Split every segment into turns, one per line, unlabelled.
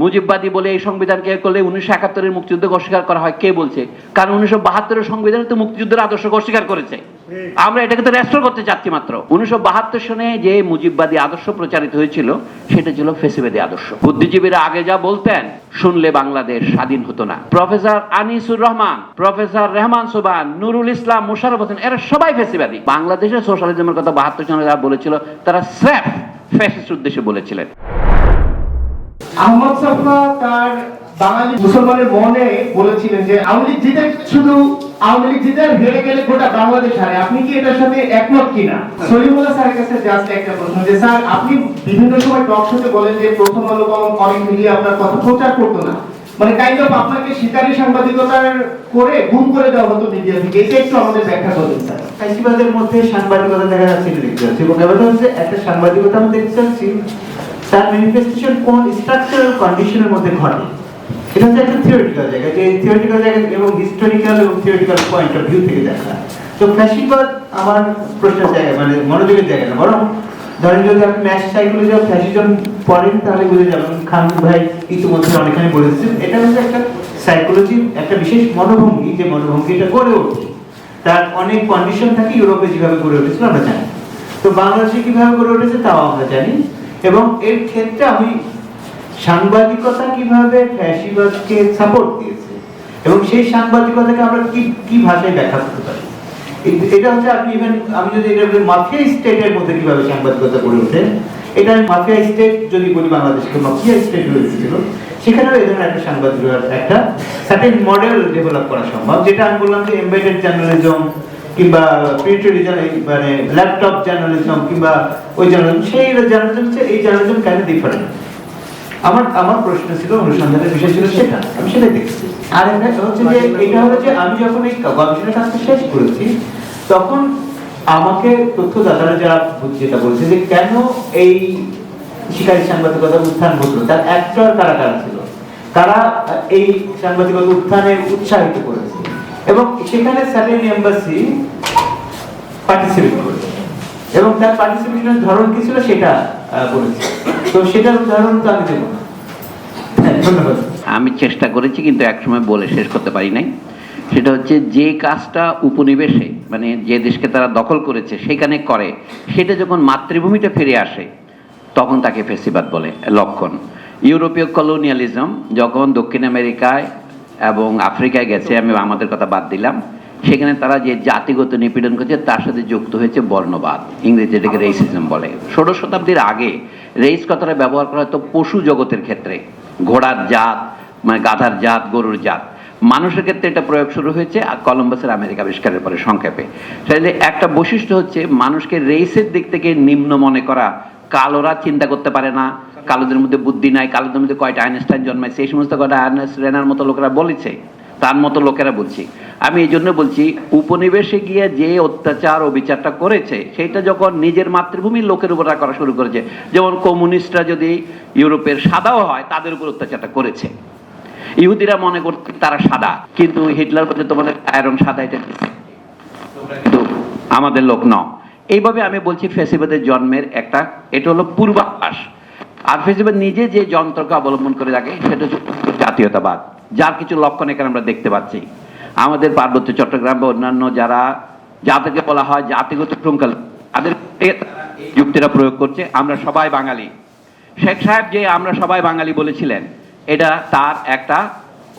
মুজিববাদী বলে এই সংবিধানকে করলে উনিশশো একাত্তরের মুক্তিযুদ্ধকে অস্বীকার করা হয়? কে বলছে? কারণ উনিশশো বাহাত্তরের সংবিধানে তো মুক্তিযুদ্ধের আদর্শকে অস্বীকার করেছে। আমরা এটাকে তো রেস্টোর করতে চাচ্ছি মাত্র। উনিশশো বাহাত্তর সনে যে মুজিববাদী আদর্শ প্রচারিত হয়েছিল, সেটা ছিল ফেসিবাদী আদর্শ। বুদ্ধিজীবীরা আগে যা বলতেন, শুনলে বাংলাদেশ স্বাধীন হতো না। প্রফেসর আনিসুর রহমান, প্রফেসর রহমান সুবান নুরুল ইসলাম মুশারফ হোসেন, এরা সবাই ফেসিবাদী। বাংলাদেশের সোশ্যালিজমের কথা বাহাত্তর সনে যারা বলেছিল, তারা স্রেফ ফ্যাসিস্ট উদ্দেশ্যে বলেছিলেন।
আহমদ সাফা তার বাঙালি মুসলমানের মনে বলেছিলেন যে আওয়ামী লীগ জিতে, শুধু আওয়ামী লীগ জিতে হেরে গেলে গোটা বাংলাদেশ হারে। আপনি কি এটার সাথে একমত কিনা? সলিমুল্লাহ স্যারের কাছে জাস্ট একটা প্রশ্ন যে, স্যার, আপনি বিভিন্ন সময় টক শোতে বলেন যে, প্রথম আলো বা অনেক মিডিয়া আপনার কথা প্রচার করতো না। মানে কাইন্ড অফ আপনাকে শিকারী সাংবাদিকতার করে গুম করে দেওয়া হতো মিডিয়া থেকে। এটা একটু আমাদের ব্যাখ্যা করবেন স্যার।
ফ্যাসিবাদের মধ্যে সাংবাদিকতা দেখা যাচ্ছে এবং ব্যাপারটা হচ্ছে একটা সাংবাদিকতা দেখতে পাচ্ছি তার ম্যানিফেস্টেশন কোন স্ট্রাকচারাল কন্ডিশনের মধ্যে ঘটে? এটা হচ্ছে একটা থিওরিটিক্যাল জায়গা, যে থিওরিটিক্যাল জায়গা এবং হিস্টোরিক্যাল এবং থিওরিটিক্যাল পয়েন্ট অফ ভিউ থেকে দেখা। তো ফ্যাসিবাদ আমার প্রশ্নের জায়গা মানে মনোযোগের জায়গা না, বরং ধরেন যদি আপনি ম্যাচ সাইকোলজি অফ ফ্যাসিজম পড়েন, তাহলে বুঝে যাবেন খান ভাই ইতিমধ্যে অনেকখানি বলেছেন। এটা হচ্ছে একটা সাইকোলজি একটা বিশেষ মনোভঙ্গি, যে মনোভঙ্গিটা গড়ে ওঠে তার অনেক কন্ডিশন থাকে, ইউরোপে যেভাবে গড়ে উঠেছিল আমরা জানি। তো বাংলাদেশে কীভাবে গড়ে উঠেছে, তাও আমরা জানি। এবং এর ক্ষেত্রে আমি সাংবাদিকতা কীভাবে ফ্যাসিবাদকে সাপোর্ট দিয়েছে? এবং সেই সাংবাদিকতাকে আমরা কি কি ভাষায় ব্যাখ্যা করতে পারি? এটা হচ্ছে আপনি ইভেন আমি যদি এটা বলি, মাফিয়া স্টেটের মধ্যে কীভাবে সাংবাদিকতা গড়ে ওঠে? এটা আমি মাফিয়া স্টেট যদি বলি, বাংলাদেশকে মাফিয়া স্টেট হয়েছিল সেখানেও এই ধরনের একটা সাংবাদিকতার একটা সার্টেন মডেল ডেভেলপ করা সম্ভব, যেটা আমি বললাম যে এমবেডেড জার্নালিজম কিংবা প্রিন্ট মানে ল্যাপটপ জার্নালিজম কিংবা ওই জার্নালিজম সেই জার্নালিজম এই জার্নালিজম কেন ডিফারেন্ট আমার আমার প্রশ্ন ছিল অনুসন্ধানের বিষয় ছিল সেটা, আমি সেটাই দেখছি। আর হচ্ছে যে, এটা হলো যে আমি যখন এই গবেষণার কাজটা শেষ করেছি, তখন আমাকে তথ্যদাতারা যারা যেটা বলছে যে কেন এই শিকারী সাংবাদিকতা উত্থান ঘটলো, তার অ্যাক্টর কারা কারা ছিল? কারা এই সাংবাদিকতা উত্থানে উৎসাহিত করেছে। এবং সেখানে স্যাটেন এম্বাসি পার্টিসিপেট করেছে এবং তার পার্টিসিপেশনের ধরন কি ছিল সেটা বলেছে। তো সেটার উদাহরণ তো আমি দেবো হ্যাঁ,
আমি চেষ্টা করেছি কিন্তু একসময় বলে শেষ করতে পারি নাই। সেটা হচ্ছে যে কাজটা উপনিবেশে মানে যে দেশকে তারা দখল করেছে সেখানে করে সেটা যখন মাতৃভূমিতে ফিরে আসে তখন তাকে ফেসিবাদ বলে লক্ষণ। ইউরোপীয় কলোনিয়ালিজম যখন দক্ষিণ আমেরিকায় এবং আফ্রিকায় গেছে আমি আমাদের কথা বাদ দিলাম। সেখানে তারা যে জাতিগত নিপীড়ন করছে তার সাথে যুক্ত হয়েছে বর্ণবাদ। ইংরেজি এটাকে রেসিজম বলে। ষোড়শ শতাব্দীর আগে রেইস কথাটা ব্যবহার করা হতো পশু জগতের ক্ষেত্রে। ঘোড়ার জাত মানে গাধার জাত গরুর জাত। মানুষের ক্ষেত্রে এটা প্রয়োগ শুরু হয়েছে আর কলম্বাসের আমেরিকা আবিষ্কারের পরে সংক্ষেপে। তাহলে একটা বৈশিষ্ট্য হচ্ছে মানুষকে রেইসের দিক থেকে নিম্ন মনে করা কালোরা চিন্তা করতে পারে না। কালোদের মধ্যে বুদ্ধি নাই, কালোদের মধ্যে কয়টা আইনস্টাইন জন্মায় সেই সমস্ত কয়টা আর্নেস্ট রেনার মতো লোকেরা বলেছে, তার মতো লোকেরা বলছি। আমি এই জন্য বলছি, উপনিবেশে গিয়ে যে অত্যাচার ও বিচারটা করেছে, সেটা যখন নিজের মাতৃভূমির লোকের উপর করা শুরু করেছে, যেমন কমিউনিস্টরা যদি ইউরোপের সাদাও হয়, তাদের উপর অত্যাচারটা করেছে। ইহুদিরা মনে করতে তারা সাদা, কিন্তু হিটলার বলছে, তোমাদের আয়রন সাদা এটা আমাদের লোক ন এইভাবে আমি বলছি, ফেসিবাদের জন্মের একটা, এটা হলো পূর্বাভাস। আর ফেসিবাদ নিজে যে যন্ত্রকে অবলম্বন করে থাকে, সেটা হচ্ছে জাতীয়তাবাদ। যার কিছু লক্ষণ এখানে আমরা দেখতে পাচ্ছি। আমাদের পার্বত্য চট্টগ্রাম বা অন্যান্য যারা যাদেরকে বলা হয় জাতিগত শৃঙ্খলা, তাদের এই যুক্তিরা প্রয়োগ করছে। আমরা সবাই বাঙালি। শেখ সাহেব যে আমরা সবাই বাঙালি বলেছিলেন, এটা তার একটা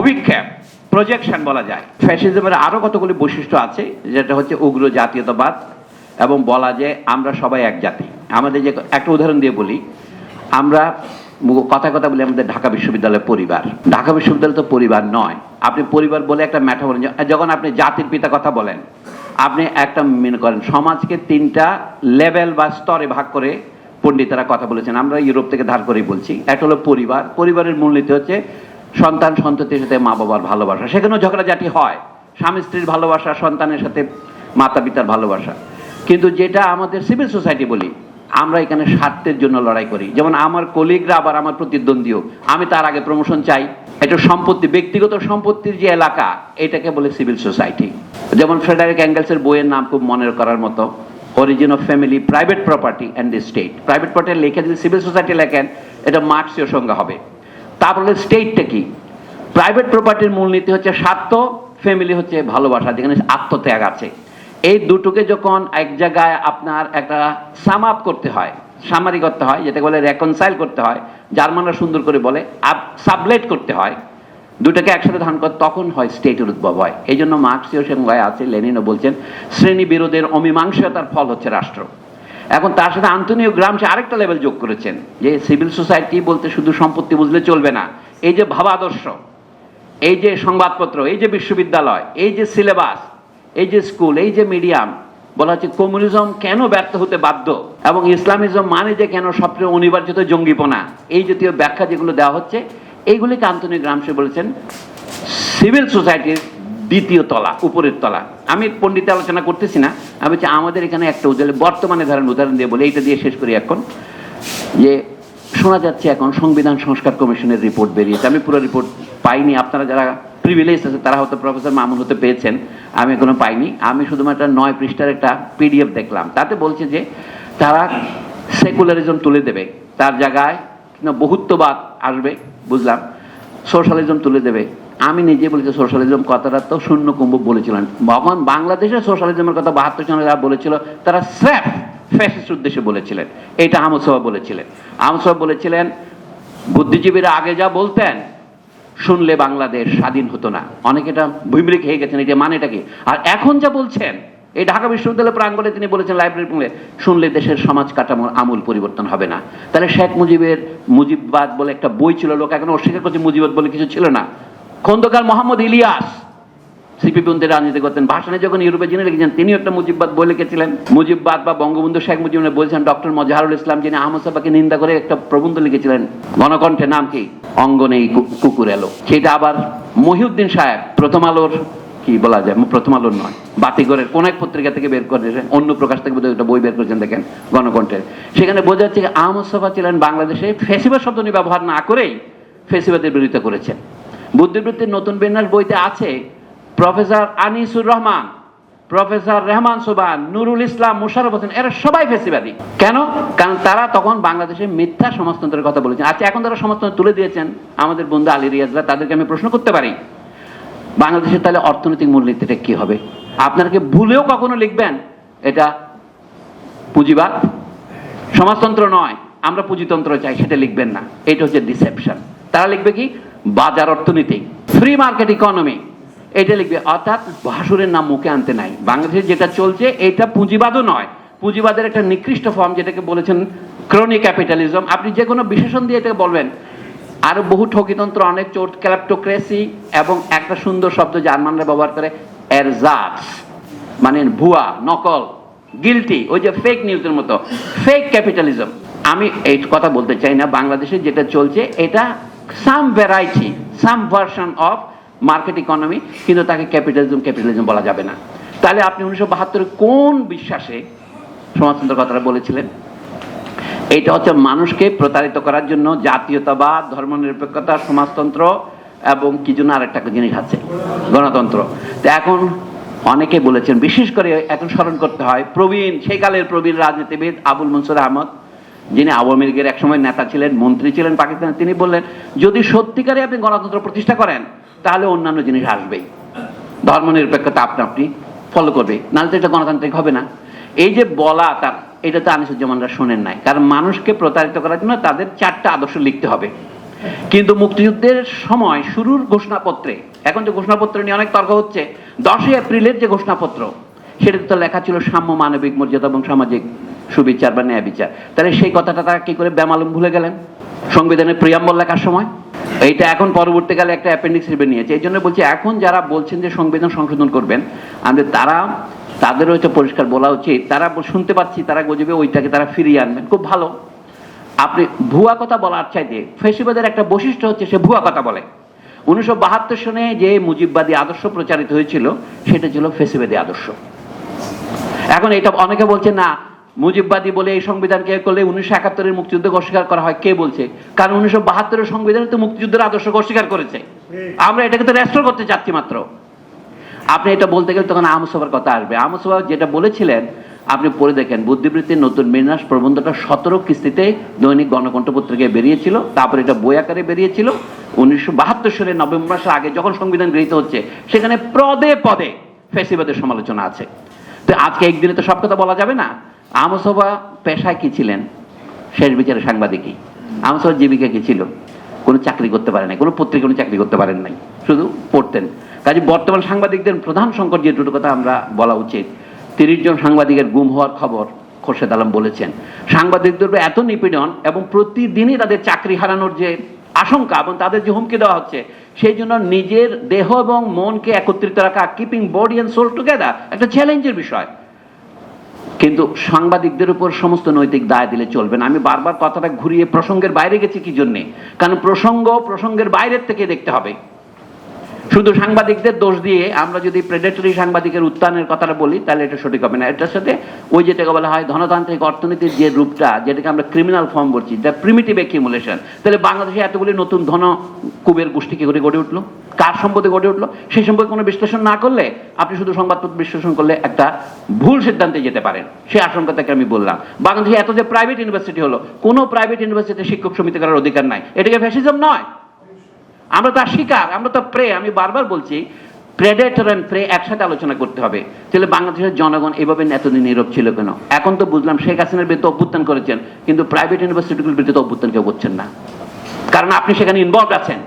অভিক্ষেপ প্রজেকশন বলা যায়। ফ্যাসিজমের আরও কতগুলি বৈশিষ্ট্য আছে, যেটা হচ্ছে উগ্র জাতীয়তাবাদ এবং বলা যে আমরা সবাই এক জাতি। আমাদের যে একটা উদাহরণ দিয়ে বলি আমরা কথা কথা বলি আমাদের ঢাকা বিশ্ববিদ্যালয়ের পরিবার। ঢাকা বিশ্ববিদ্যালয় তো পরিবার নয়। আপনি পরিবার বলে একটা ম্যাটার বলেন। যখন আপনি জাতির পিতা কথা বলেন, আপনি একটা মনে করেন, সমাজকে তিনটা লেভেল বা স্তরে ভাগ করে পণ্ডিতেরা কথা বলেছেন। আমরা ইউরোপ থেকে ধার করেই বলছি। একটা হলো পরিবার। পরিবারের মূলনীতি হচ্ছে সন্তান সন্ততির সাথে মা বাবার ভালোবাসা। সেখানেও ঝগড়াঝাটি হয়। স্বামী স্ত্রীর ভালোবাসা, সন্তানের সাথে মাতা পিতার ভালোবাসা। কিন্তু যেটা আমাদের সিভিল সোসাইটি বলি আমরা এখানে স্বার্থের জন্য লড়াই করি। যেমন আমার কলিগরা আবার আমার প্রতিদ্বন্দ্বীও। আমি তার আগে প্রমোশন চাই। এটা সম্পত্তি, ব্যক্তিগত সম্পত্তির যে এলাকা, এটাকে বলে সিভিল সোসাইটি যেমন ফ্রেডারিক অ্যাঙ্গেলসের বইয়ের নাম খুব মনে করার মতো origin of family private property and the state private property লেখে যদি সিভিল সোসাইটি লেখেন, এটা মার্কসীয় সংজ্ঞা হবে। তারপরে স্টেটটা কি? প্রাইভেট প্রপার্টির মূলনীতি হচ্ছে স্বার্থ ফ্যামিলি হচ্ছে ভালোবাসা, যেখানে আত্মত্যাগ আছে। এই দুটোকে যখন এক জায়গায় আপনার একটা সাম আপ করতে হয় সামারি করতে হয় যেটা বলে রেকনসাইল করতে হয়, জার্মানরা সুন্দর করে বলে আপ সাবলেট করতে হয়, দুটাকে একসাথে ধারণ করে, তখন হয় স্টেটের উদ্ভব হয়। এই জন্য মার্কসীয় সঙ্গে আছে লেনিনও বলছেন, শ্রেণি বিরোধের অমীমাংসতার ফল হচ্ছে রাষ্ট্র। এখন তার সাথে আন্তনীয় গ্রামসে আরেকটা লেভেল যোগ করেছেন, যে সিভিল সোসাইটি বলতে শুধু সম্পত্তি বুঝলে চলবে না। এই যে ভাবাদর্শ, এই যে সংবাদপত্র, এই যে বিশ্ববিদ্যালয়, এই যে সিলেবাস এই যে স্কুল, এই যে মিডিয়াম, বলা হচ্ছে কমিউনিজম কেন ব্যর্থ হতে বাধ্য? এবং ইসলামিজম মানে যে কেন সবচেয়ে অনিবার্যত জঙ্গিপনা? এই জাতীয় ব্যাখ্যা যেগুলো দেওয়া হচ্ছে, এইগুলিকে আন্তনিক গ্রামসে বলেছেন, সিভিল সোসাইটির দ্বিতীয় তলা, উপরের তলা। আমি পণ্ডিত আলোচনা করতেছি না, আমি আমাদের এখানে একটা উদাহরণ, বর্তমানে ধরেন উদাহরণ দিয়ে বলে, এইটা দিয়ে শেষ করি এখন, যে শোনা যাচ্ছে এখন সংবিধান সংস্কার কমিশনের রিপোর্ট বেরিয়েছে। আমি পুরো রিপোর্ট পাইনি। আপনারা যারা প্রিভিলেজ আছে, তারা হয়তো প্রফেসর মামুন হতে পেয়েছেন। আমি এখনও পাইনি। আমি শুধুমাত্র নয় পৃষ্ঠার একটা পিডিএফ দেখলাম। তাতে বলছে যে তারা সেকুলারিজম তুলে দেবে। তার জায়গায় বহুত্ববাদ আসবে, বুঝলাম। সোশ্যালিজম তুলে দেবে। আমি নিজে বলেছি, সোশ্যালিজম কথাটা তো শূন্য কুম্ভ বলেছিলেন। ভগবান বাংলাদেশের সোশ্যালিজমের কথা বাহাত্তর সনে যারা বলেছিল, তারা স্রেফ ফ্যাসিস্ট উদ্দেশ্যে বলেছিলেন। এটা সাহেব বলেছিলেন। সাহেব বলেছিলেন, বুদ্ধিজীবীরা আগে যা বলতেন, শুনলে বাংলাদেশ স্বাধীন হতো না। অনেকে এটা ভূমিরিক হয়ে গেছেন এটা মানেটা কি? আর এখন যা বলছেন, এই ঢাকা বিশ্ববিদ্যালয় প্রাঙ্গণে তিনি বলেছেন লাইব্রেরি প্রাঙ্গণে শুনলে দেশের সমাজ কাঠামোর আমূল পরিবর্তন হবে না। তাহলে শেখ মুজিবের মুজিববাদ বলে একটা বই ছিল, লোক এখন অস্বীকার করছে মুজিববাদ বলে কিছু ছিল না। খন্দকার মোহাম্মদ ইলিয়াস। সিপি বন্ধের রাজনীতি করতেন। ভাষণে যখন ইউরোপে যিনি লিখেছেন তিনিও একটা মুজিববাদ বই লিখেছিলেন। মুজিববাদ বা বঙ্গবন্ধু শেখ মুজিব বলছেন, ডক্টর মজাহারুল ইসলাম, যিনি আহমদ সাবাকে নিন্দা করে একটা প্রবন্ধ লিখেছিলেন। গণকণ্ঠে নাম কি? অঙ্গনে কুকুর এলো। সেটা আবার মহিউদ্দিন সাহেব, প্রথম আলোর, কি বলা যায়, প্রথম আলোর নয়। বাতিগরের কোন এক পত্রিকা থেকে বের করে অন্য প্রকাশ থেকে বোধহয় একটা বই বের করেছেন, দেখেন, গণকণ্ঠের। সেখানে বোঝা যাচ্ছে আহমদ সাফা ছিলেন বাংলাদেশে ফেসিবাদ শব্দ ব্যবহার না করেই ফেসিবাদের বিরোধিতা করেছেন। বুদ্ধিবৃত্তির নতুন বিন্যাস বইতে আছে প্রফেসর আনিসুর রহমান, প্রফেসর রেহমান সোবান, নুরুল ইসলাম, মুশারফ হোসেন, এরা সবাই ফেসিবাদী। কেন? কারণ তারা তখন বাংলাদেশে মিথ্যা সমাজতন্ত্রের কথা বলেছেন। আচ্ছা এখন তারা সমাজতন্ত্র তুলে দিয়েছেন আমাদের বন্ধু আলী রিয়াজরা তাদেরকে আমি প্রশ্ন করতে পারি। বাংলাদেশের তাহলে অর্থনৈতিক মূলনীতিটা কি হবে? আপনারা কি ভুলেও কখনো লিখবেন এটা পুঁজিবাদ? সমাজতন্ত্র নয়, আমরা পুঁজিতন্ত্র চাই, সেটা লিখবেন না। এটা হচ্ছে ডিসেপশন তারা লিখবে কি? বাজার অর্থনীতি ফ্রি মার্কেট ইকোনমি এটা লিখবে। অর্থাৎ ভাসুরের নাম মুখে আনতে নাই। বাংলাদেশে যেটা চলছে, এটা পুঁজিবাদও নয়। পুঁজিবাদের একটা নিকৃষ্ট ফর্ম যেটাকে বলেছেন ক্রনিক ক্যাপিটালিজম আপনি যে কোনো বিশেষণ দিয়ে এটাকে বলবেন। আরও বহু ঠকিতন্ত্র অনেক চোট ক্যাপ্টোক্রেসি এবং একটা সুন্দর শব্দ জার্মানরা ব্যবহার করে এরজাস মানে ভুয়া, নকল গিলটি ওই যে ফেক নিউজের মতো। ফেক ক্যাপিটালিজম আমি এই কথা বলতে চাই না। বাংলাদেশে যেটা চলছে, এটা some variety some version of market economy কিন্তু তাকে ক্যাপিটালিজম ক্যাপিটালিজম বলা যাবে না। তাহলে আপনি উনিশশো বাহাত্তরে কোন বিশ্বাসে সমাজতন্ত্র কথাটা বলেছিলেন? এটা হচ্ছে মানুষকে প্রতারিত করার জন্য জাতীয়তাবাদ, ধর্মনিরপেক্ষতা, সমাজতন্ত্র এবং কি জন্য আরেকটা জিনিস আছে, গণতন্ত্র। তো এখন অনেকে বলেছেন, বিশেষ করে এখন স্মরণ করতে হয় প্রবীণ, সেই কালের প্রবীণ রাজনীতিবিদ আবুল মনসুর আহমদ যিনি আওয়ামী লীগের একসময় নেতা ছিলেন, মন্ত্রী ছিলেন পাকিস্তানে তিনি বললেন, যদি সত্যিকারে আপনি গণতন্ত্র প্রতিষ্ঠা করেন, তাহলে অন্যান্য জিনিস আসবেই। ধর্মনিরপেক্ষতা আপনি আপনি ফলো করবে। নাহলে তো এটা গণতান্ত্রিক হবে না। এই যে বলা তার, এটা তো আনিসুজ্জামানরা শোনেন নাই। কারণ মানুষকে প্রতারিত করার জন্য তাদের চারটা আদর্শ লিখতে হবে। কিন্তু মুক্তিযুদ্ধের সময় শুরুর ঘোষণাপত্রে, এখন যে ঘোষণাপত্র নিয়ে অনেক তর্ক হচ্ছে, দশই এপ্রিলের যে ঘোষণাপত্র, সেটাতে তো লেখা ছিল সাম্য মানবিক মর্যাদা এবং সামাজিক। সুবিচার বা ন্যায় বিচার। তাহলে সেই কথাটা তারা কি করে, বেমালুম ভুলে গেলেন? সংবিধানের প্রিয়াম্বল লেখার সময়? এইটা এখন পরবর্তীকালে একটা অ্যাপেন্ডিক্স হিসেবে নিয়েছে। এই জন্য বলছি, এখন যারা বলছেন যে সংবিধান সংশোধন করবেন আমাদের তারা তাদেরও হয়তো পরিষ্কার বলা উচিত। তারা শুনতে পাচ্ছি, তারা গজবে ওইটাকে তারা ফিরিয়ে আনবেন। খুব ভালো। আপনি ভুয়া কথা বলার চাইতে, ফেসিবাদের একটা বৈশিষ্ট্য হচ্ছে, সে ভুয়া কথা বলে। উনিশশো বাহাত্তর সনে যে মুজিববাদী আদর্শ প্রচারিত হয়েছিল, সেটা ছিল ফেসিবাদী আদর্শ। এখন এটা অনেকে বলছে, না মুজিববাদী বলে এই সংবিধানকে করলে উনিশশো একাত্তরের মুক্তিযুদ্ধকে অস্বীকার করা হয়? কে বলছে? কারণ উনিশশো বাহাত্তরের সংবিধানে তো মুক্তিযুদ্ধের আদর্শকে অস্বীকার করেছে। আমরা এটাকে তো রেস্টোর করতে চাচ্ছি মাত্র। আপনি এটা বলতে গেলে তখন আমসভার কথা আসবে। আমসভা যেটা বলেছিলেন, আপনি পড়ে দেখেন, বুদ্ধিবৃত্তির নতুন বিন্যাস প্রবন্ধটা সতেরো কিস্তিতে দৈনিক গণকণ্ঠ পত্রিকায় বেরিয়েছিল, তারপরে এটা বই আকারে বেরিয়েছিল। উনিশশো বাহাত্তর সালের নভেম্বর মাসের আগে যখন সংবিধান গৃহীত হচ্ছে, সেখানে পদে পদে ফেসিবাদের সমালোচনা আছে। তো আজকে একদিনে তো সব কথা বলা যাবে না। আমসভা পেশায় কি ছিলেন? শেষ বিচারে সাংবাদিকই আমসভা জীবিকা কি ছিল? কোনো চাকরি করতে পারে নাই, কোনো পত্রিকা কোনো চাকরি করতে পারেন নাই, শুধু পড়তেন। কাজে বর্তমান সাংবাদিকদের প্রধান সংকট যে দুটো কথা আমরা বলা উচিত, তিরিশ জন সাংবাদিকের গুম হওয়ার খবর খোরশেদ আলম বলেছেন। সাংবাদিকদের এত নিপীড়ন এবং প্রতিদিনই তাদের চাকরি হারানোর যে আশঙ্কা এবং তাদের যে হুমকি দেওয়া হচ্ছে, সেই জন্য নিজের দেহ এবং মনকে একত্রিত রাখা keeping body and soul together একটা চ্যালেঞ্জের বিষয়। কিন্তু সাংবাদিকদের উপর সমস্ত নৈতিক দায় দিলে চলবে না। আমি বারবার কথাটা ঘুরিয়ে প্রসঙ্গের বাইরে গেছি কি জন্যে? কারণ প্রসঙ্গ প্রসঙ্গের বাইরের থেকে দেখতে হবে। শুধু সাংবাদিকদের দোষ দিয়ে আমরা যদি প্রেডেটরি সাংবাদিকের উত্থানের কথাটা বলি, তাহলে এটা সঠিক হবে না। এটার সাথে ওই যেটাকে বলা হয় ধনতান্ত্রিক অর্থনীতির যে রূপটা, যেটাকে আমরা ক্রিমিনাল ফর্ম বলছি দ্য প্রিমিটিভ অ্যাকিমুলেশন তাহলে বাংলাদেশে এতগুলি নতুন ধন কুবের গোষ্ঠী কি করে গড়ে উঠল? কার সম্পদে গড়ে উঠল? সেই সম্পর্কে কোনো বিশ্লেষণ না করলে আপনি শুধু সংবাদপত্র বিশ্লেষণ করলে একটা ভুল সিদ্ধান্তে যেতে পারেন। সেই আশঙ্কা থেকে আমি বললাম। বাংলাদেশে এত যে প্রাইভেট ইউনিভার্সিটি হলো, কোনো প্রাইভেট ইউনিভার্সিটিতে শিক্ষক সমিতি করার অধিকার নাই। এটাকে ফ্যাসিজম নয়। আমরা তার শিকার, আমরা তো প্রে আমি বারবার বলছি প্রেডেটর অ্যান্ড প্রে একসাথে আলোচনা করতে হবে। তাহলে বাংলাদেশের জনগণ এভাবে এতদিন নীরব ছিল কেন? এখন তো বুঝলাম শেখ হাসিনার বিরুদ্ধে অভ্যুত্থান করেছেন, কিন্তু প্রাইভেট ইউনিভার্সিটিগুলোর বিরুদ্ধে তো অভ্যুত্থান কেউ করছেন না। কারণ আপনি সেখানে ইনভলভ আছেন।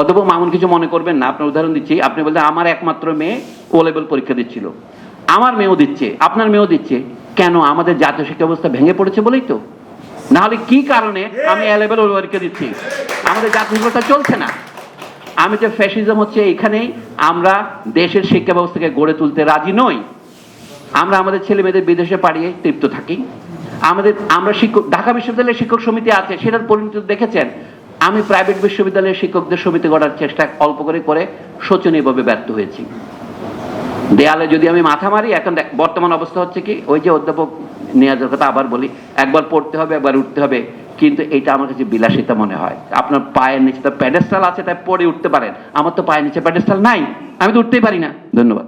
অথবা মামুন কিছু মনে করবেন না, আপনার উদাহরণ দিচ্ছি, আপনি বলতে আমার একমাত্র মেয়ে ও লেভেল পরীক্ষা দিচ্ছিল। আমার মেয়েও দিচ্ছে, আপনার মেয়েও দিচ্ছে। কেন? আমাদের জাতীয় শিক্ষা ব্যবস্থা ভেঙে পড়েছে বলেই তো। নাহলে কি কারণে আমি এ লেভেল পরীক্ষা দিচ্ছি? আমাদের জাতীয় ব্যবস্থা চলছে না। আমি যে ফ্যাসিজম হচ্ছে এখানেই আমরা দেশের শিক্ষা ব্যবস্থাকে গড়ে তুলতে রাজি নই। আমরা আমাদের ছেলে মেয়েদের বিদেশে পাড়িয়ে তৃপ্ত থাকি। আমাদের, আমরা শিক্ষক, ঢাকা বিশ্ববিদ্যালয়ের শিক্ষক সমিতি আছে, সেটার পরিণতি দেখেছেন। আমি প্রাইভেট বিশ্ববিদ্যালয়ের শিক্ষকদের সমিতি গড়ার চেষ্টা অল্প করে করে শোচনীয়ভাবে ব্যর্থ হয়েছি। দেয়ালে যদি আমি মাথা মারি, এখন বর্তমান অবস্থা হচ্ছে কি, ওই যে অধ্যাপক নিয়াজের কথা আবার বলি, একবার পড়তে হবে, একবার উঠতে হবে। কিন্তু এটা আমার কাছে বিলাসিতা মনে হয়। আপনার পায়ের নিচে তো প্যাডেস্টাল আছে, তাই পরে উঠতে পারেন। আমার তো পায়ের নিচে প্যাডেস্টাল নাই। আমি তো উঠতেই পারি না। ধন্যবাদ।